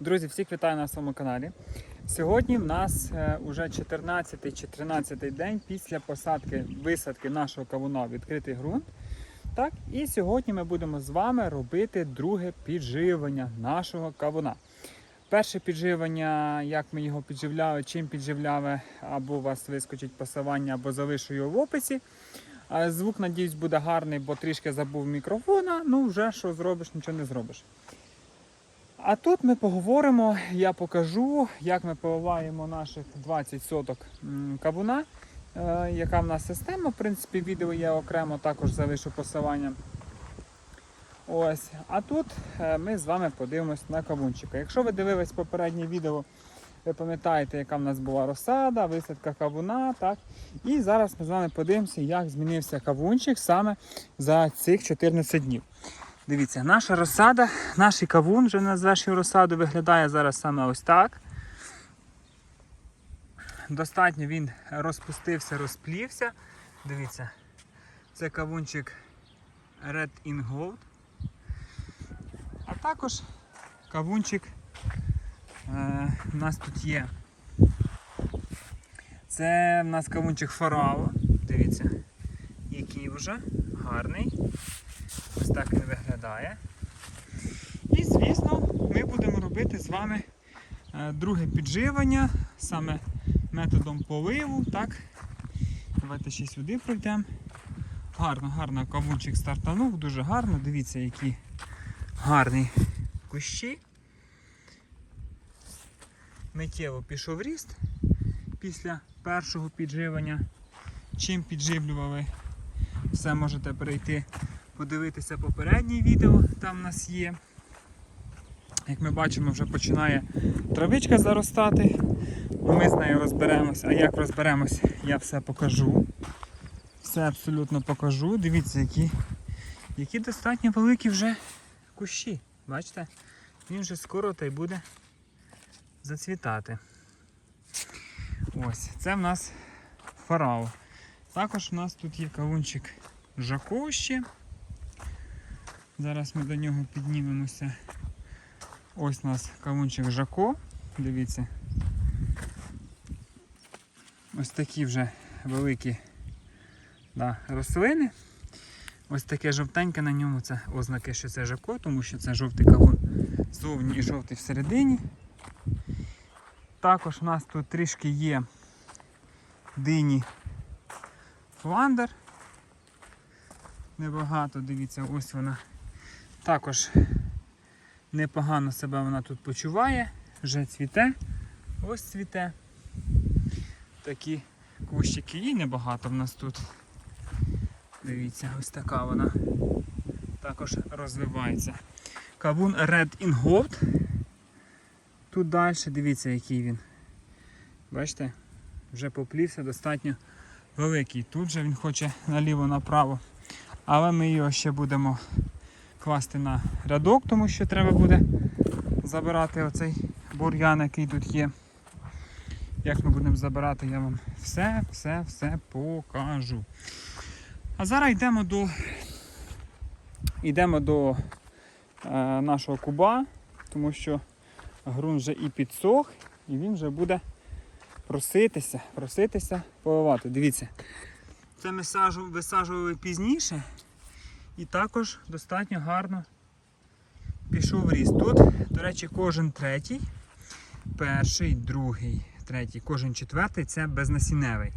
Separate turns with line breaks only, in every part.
Друзі, всіх вітаю на своєму каналі. Сьогодні в нас е, уже 14 чи 13 день після посадки висадки нашого кавуна в відкритий ґрунт. Так, і сьогодні ми будемо з вами робити друге підживлення нашого кавуна. Перше підживлення, як ми його підживляли, чим підживляли, або у вас вискочить посилання, або залишу його в описі. Звук, надіюсь, буде гарний, бо трішки забув мікрофона. Ну, вже що зробиш, нічого не зробиш. А тут ми поговоримо, я покажу, як ми поливаємо наших 20 соток кавуна, е, яка в нас система. В принципі, відео є окремо, також залишу посилання. Ось. А тут е, ми з вами подивимось на кавунчика. Якщо ви дивились попереднє відео, ви пам'ятаєте, яка в нас була розсада, висадка кавуна. так? І зараз ми з вами подивимося, як змінився кавунчик саме за цих 14 днів. Дивіться, наша розсада, наш кавун, вже назвеш його розсаду, виглядає зараз саме ось так. Достатньо він розпустився, розплівся. Дивіться, це кавунчик Red in Gold. А також кавунчик е, у нас тут є. Це в нас кавунчик Фарао. Дивіться, який вже гарний. Ось так він виглядає. І, звісно, ми будемо робити з вами е, друге підживлення, саме методом поливу. Так? Давайте ще сюди пройдемо. Гарно, гарно кавунчик стартанув, дуже гарно. Дивіться, які гарні кущі. Миттєво пішов ріст після першого підживлення. Чим підживлювали, все можете перейти подивитися попереднє відео, там в нас є. Як ми бачимо, вже починає травичка заростати. Ну, Ми з нею розберемося. А як розберемось, я все покажу. Все абсолютно покажу. Дивіться, які, які достатньо великі вже кущі. Бачите? Він вже скоро та й буде зацвітати. Ось, це в нас фарао. Також у нас тут є кавунчик Жако ще. Зараз ми до нього піднімемося. Ось у нас кавунчик Жако. Дивіться. Ось такі вже великі да, рослини. Ось таке жовтеньке на ньому це ознаки, що це Жако, тому що це жовтий кавун ззовні і жовтий всередині. Також у нас тут трішки є дині фландер. Небагато, дивіться, ось вона. Також непогано себе вона тут почуває, вже цвіте, ось цвіте. Такі кущики їй небагато в нас тут. Дивіться, ось така вона також розвивається. Кавун Red in Gold. Тут далі, дивіться, який він. Бачите, вже поплівся достатньо великий. Тут же він хоче наліво-направо. Але ми його ще будемо класти на рядок, тому що треба буде забирати оцей бур'ян, який тут є. Як ми будемо забирати, я вам все, все, все покажу. А зараз йдемо до йдемо до е, нашого куба, тому що ґрунт вже і підсох, і він вже буде проситися, проситися поливати. Дивіться, це ми висаджували пізніше. І також достатньо гарно пішов ріст. Тут, до речі, кожен третій, перший, другий, третій, кожен четвертий це безнасінневий.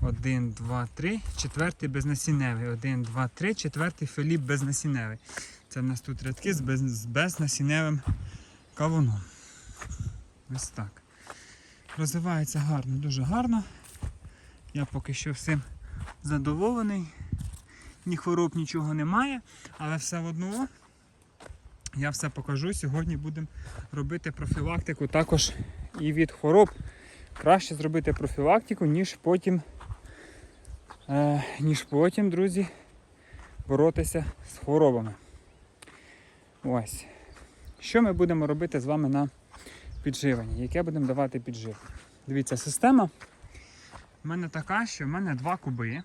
Один, два, три, четвертий безнасінневий. Один, два, три, четвертий філіп безнасінневий. Це в нас тут рядки з, без, з безнасінневим кавуном. Ось так. Розвивається гарно, дуже гарно. Я поки що всім задоволений ні хвороб, нічого немає, але все одно я все покажу. Сьогодні будемо робити профілактику також і від хвороб. Краще зробити профілактику, ніж потім, е, ніж потім, друзі, боротися з хворобами. Ось. Що ми будемо робити з вами на підживленні? Яке будемо давати підживлення? Дивіться, система в мене така, що в мене два куби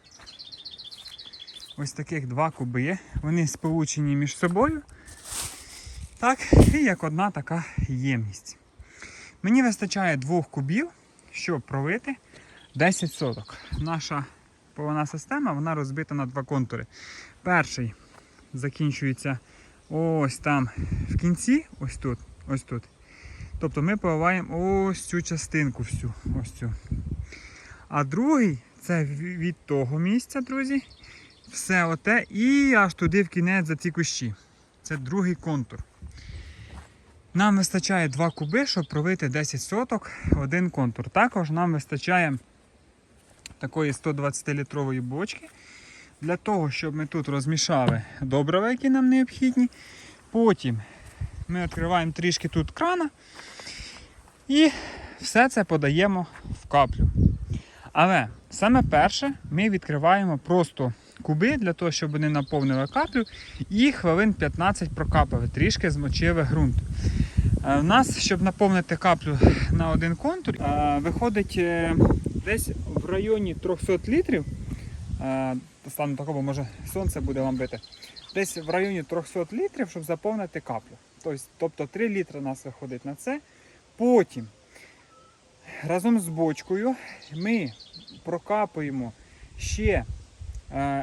ось таких два куби. Вони сполучені між собою. Так, і як одна така ємність. Мені вистачає двох кубів, щоб пролити 10 соток. Наша повна система вона розбита на два контури. Перший закінчується ось там в кінці, ось тут, ось тут. Тобто ми поливаємо ось цю частинку всю. Ось цю. А другий це від того місця, друзі. Все оте і аж туди в кінець за ці кущі. Це другий контур. Нам вистачає 2 куби, щоб провити 10 соток, один контур. Також нам вистачає такої 120-літрової бочки для того, щоб ми тут розмішали добрива, які нам необхідні. Потім ми відкриваємо трішки тут крана і все це подаємо в каплю. Але саме перше ми відкриваємо просто куби для того, щоб вони наповнили каплю і хвилин 15 прокапали, трішки змочили ґрунт. Е, У нас, щоб наповнити каплю на один контур, е, виходить е, десь в районі 300 літрів. е, Стану такого, може сонце буде вам бити. Десь в районі 300 літрів, щоб заповнити каплю. Тобто, тобто 3 літри у нас виходить на це. Потім разом з бочкою ми прокапуємо ще е,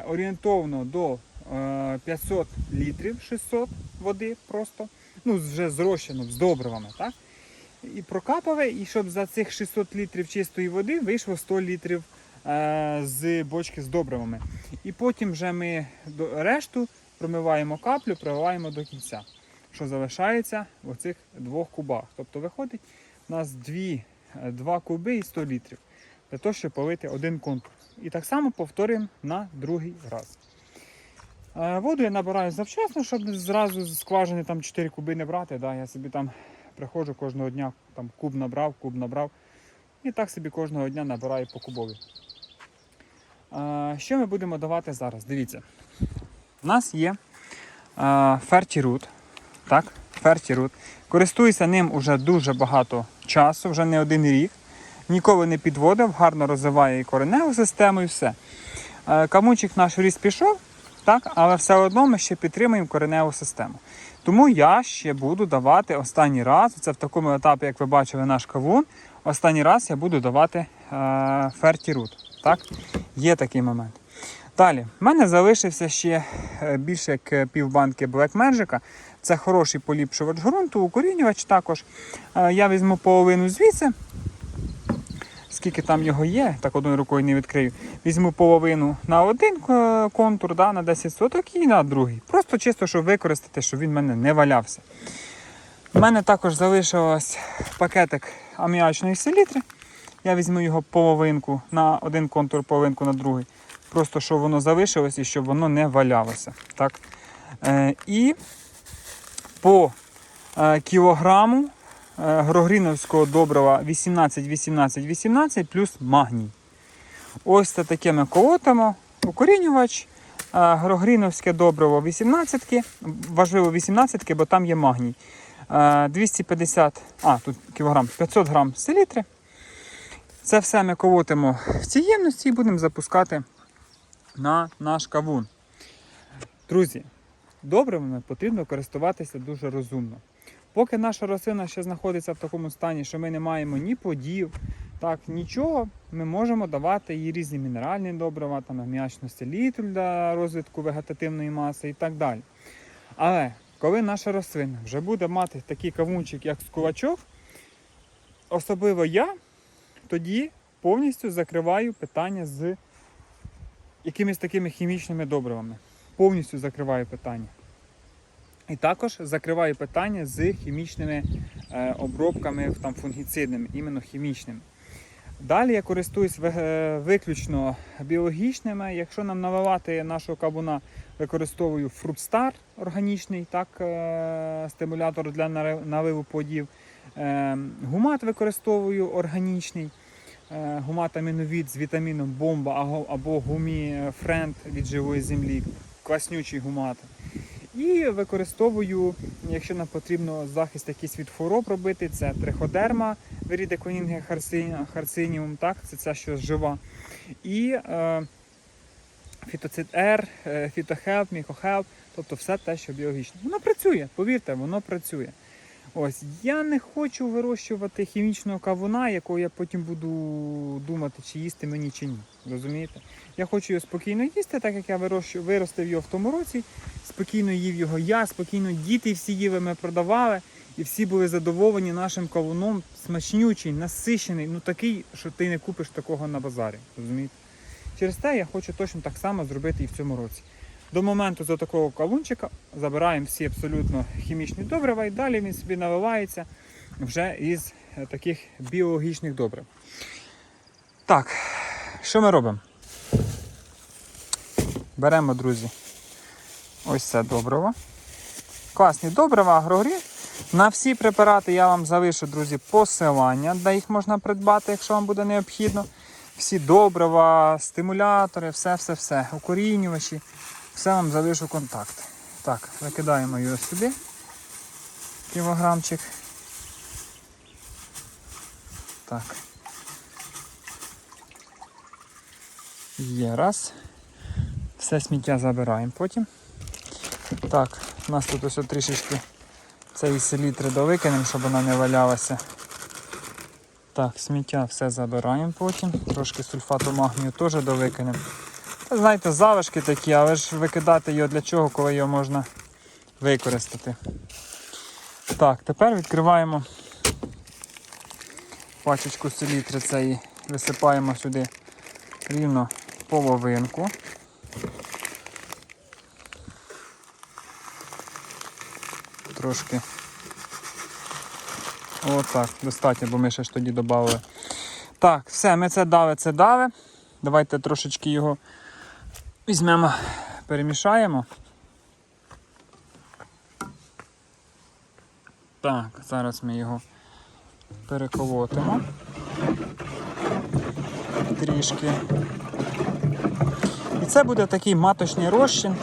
орієнтовно до е, 500 літрів 600 води просто. Ну, вже зрощено з добривами, так? І прокапали, і щоб за цих 600 літрів чистої води вийшло 100 літрів е, з бочки з добривами. І потім вже ми решту промиваємо каплю, проливаємо до кінця, що залишається в оцих двох кубах. Тобто виходить у нас е, два куби і 100 літрів для того, щоб полити один контур. І так само повторюємо на другий раз. Е, Воду я набираю завчасно, щоб зразу з скважини там 4 куби не брати. Да, я собі там приходжу кожного дня, там куб набрав, куб набрав. І так собі кожного дня набираю по кубові. Е, Що ми будемо давати зараз? Дивіться. У нас є фертірут. Так. Користуюся ним уже дуже багато часу, вже не один рік. Ніколи не підводив, гарно розвиває і кореневу систему, і все. Е, Камунчик наш в пішов, так, але все одно ми ще підтримуємо кореневу систему. Тому я ще буду давати останній раз, це в такому етапі, як ви бачили, наш кавун. Останній раз я буду давати е, фертірут. Так? Є такий момент. Далі, в мене залишився ще е, більше як е, півбанки Black Magic. Це хороший поліпшувач ґрунту, укорінювач також. Е, Я візьму половину звідси. Скільки там його є, так одною рукою не відкрию. Візьму половину на один е, контур, да, на 10 соток і на другий. Просто чисто, щоб використати, щоб він в мене не валявся. У мене також залишилось пакетик аміачної селітри. Я візьму його половинку на один контур, половинку на другий. Просто щоб воно залишилось і щоб воно не валялося. Так? Е, і по е, кілограму грогріновського добрива 18, 18, 18 плюс магній. Ось це таке ми колотимо. Укорінювач, е, грогріновське добриво 18, важливо 18, бо там є магній. Е, 250, а, тут кілограм, 500 грам селітри. Це все ми колотимо в цій ємності і будемо запускати на наш кавун. Друзі, добривами потрібно користуватися дуже розумно. Поки наша рослина ще знаходиться в такому стані, що ми не маємо ні подів, так, нічого, ми можемо давати їй різні мінеральні добрива, там аміачну селітру для розвитку вегетативної маси і так далі. Але коли наша рослина вже буде мати такий кавунчик, як скулачок, особливо я тоді повністю закриваю питання з якимись такими хімічними добривами. Повністю закриваю питання. І також закриваю питання з хімічними е, обробками там, фунгіцидними, іменно хімічними. Далі я користуюсь е, виключно біологічними. Якщо нам наливати нашого кабуна, використовую фрутстар органічний, так, е, стимулятор для наливу плодів. Е, Гумат використовую органічний. Гумат аміновід з вітаміном бомба або гумі френд від живої землі, класнючий гумат. І використовую, якщо нам потрібно захист якийсь від хвороб робити, це триходерма, верідеконінге харциніум, так, це ця що жива. І е, фітоцид Р, е, фітохелп, мікохелп. Тобто все те, що біологічне. Воно працює, повірте, воно працює. Ось я не хочу вирощувати хімічного кавуна, якого я потім буду думати, чи їсти мені чи ні. Розумієте? Я хочу його спокійно їсти, так як я виростив його в тому році. Спокійно їв його я, спокійно діти всі їли, ми продавали, і всі були задоволені нашим кавуном. Смачнючий, насищений, ну такий, що ти не купиш такого на базарі. Розумієте? Через те я хочу точно так само зробити і в цьому році. До моменту за такого кавунчика забираємо всі абсолютно хімічні добрива і далі він собі наливається вже із е, таких біологічних добрив. Так, що ми робимо? Беремо, друзі, ось це добриво. Класні добрива, агрогрі. На всі препарати я вам залишу, друзі, посилання, де їх можна придбати, якщо вам буде необхідно. Всі добрива, стимулятори, все-все-все, укорінювачі. Все вам залишу контакт. Так, викидаємо його сюди. Кілограмчик. Так. Є раз. Все сміття забираємо потім. Так, у нас тут ось трішечки цієї селітри довикинемо, щоб вона не валялася. Так, сміття все забираємо потім. Трошки сульфату магнію теж довикинемо. Знаєте, залишки такі, але ж викидати його для чого, коли його можна використати. Так, тепер відкриваємо пачечку селітри цієї, висипаємо сюди рівно половинку. Трошки. Отак, достатньо, бо ми ще ж тоді додали. Так, все, ми це дали, це дали. Давайте трошечки його візьмемо, перемішаємо. Так, зараз ми його переколотимо трішки. І це буде такий маточний розчин,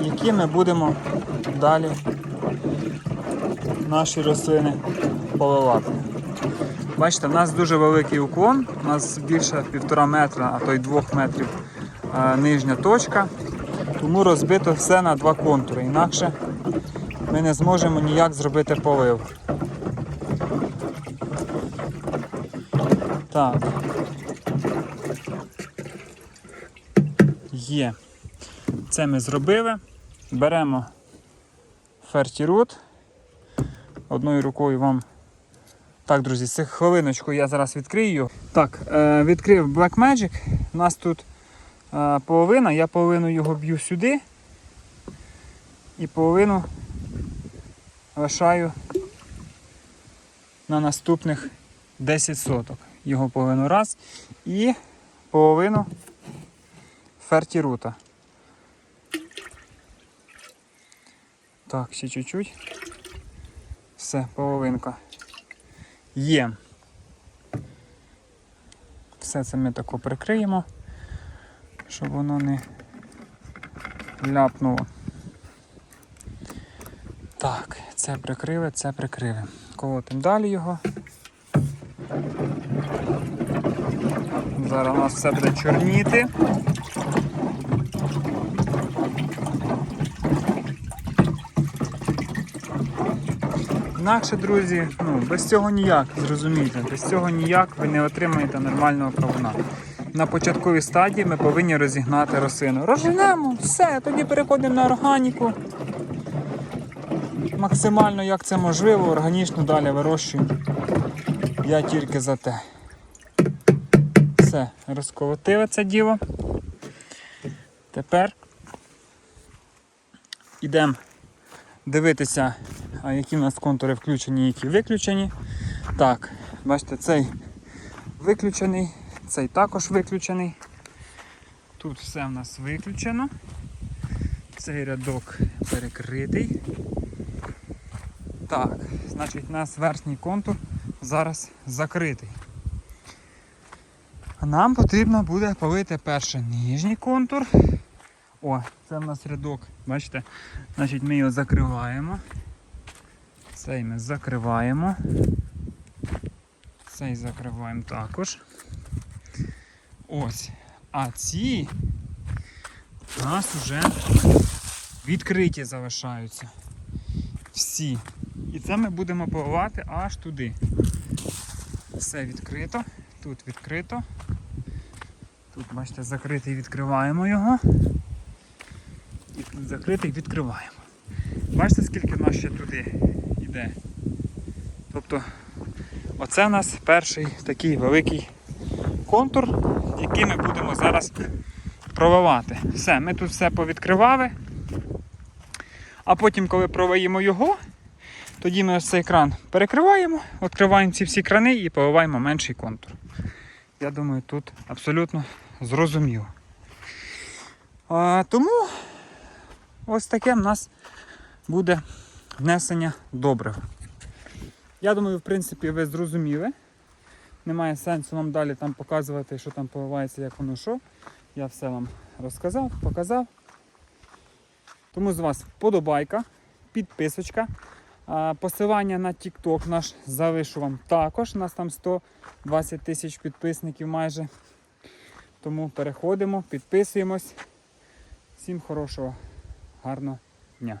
який ми будемо далі наші рослини поливати. Бачите, в нас дуже великий уклон, у нас більше півтора метра, а то й двох метрів е, нижня точка. Тому розбито все на два контури. Інакше ми не зможемо ніяк зробити полив. Так. Є. Це ми зробили. Беремо фертірут. Одною рукою вам. Так, друзі, цих хвилиночку я зараз відкрию. Так, е, відкрив Black Magic. У нас тут е, половина, я половину його б'ю сюди і половину лишаю на наступних 10 соток. Його половину раз і половину фертірута. Так, ще чуть-чуть. Все, половинка. Є. Все це ми тако прикриємо, щоб воно не ляпнуло. Так, це прикрили, це прикрили. Колотимо далі його. Зараз у нас все буде чорніти. Інакше, друзі, ну, без цього ніяк, зрозумійте, без цього ніяк ви не отримаєте нормального кавуна. На початковій стадії ми повинні розігнати рослину. Розженемо, все, тоді переходимо на органіку. Максимально як це можливо, органічно далі вирощуємо. Я тільки за те. Все, розколотили це діло. Тепер йдемо дивитися, які в нас контури включені, які виключені. Так, бачите, цей виключений, цей також виключений. Тут все в нас виключено. Цей рядок перекритий. Так, значить у нас верхній контур зараз закритий. Нам потрібно буде полити перший нижній контур. О, це в нас рядок, бачите? Значить ми його закриваємо. Цей ми закриваємо. Цей закриваємо також. Ось. А ці у нас вже відкриті залишаються. Всі. І це ми будемо поливати аж туди. Все відкрито. Тут відкрито. Тут, бачите, закритий відкриваємо його. І тут закритий відкриваємо. Бачите, скільки в нас ще туди йде. Тобто, оце в нас перший такий великий контур, який ми будемо зараз проливати. Все, ми тут все повідкривали. А потім, коли проваємо його, тоді ми ось цей кран перекриваємо, відкриваємо ці всі крани і поливаємо менший контур. Я думаю, тут абсолютно зрозуміло. А, тому ось таке в нас буде внесення добрива. Я думаю, в принципі, ви зрозуміли. Немає сенсу вам далі там показувати, що там поливається, як воно що. Я все вам розказав, показав. Тому з вас вподобайка, підписочка. Посилання на TikTok наш залишу вам також. У нас там 120 тисяч підписників майже. Тому переходимо, підписуємось. Всім хорошого, гарного дня.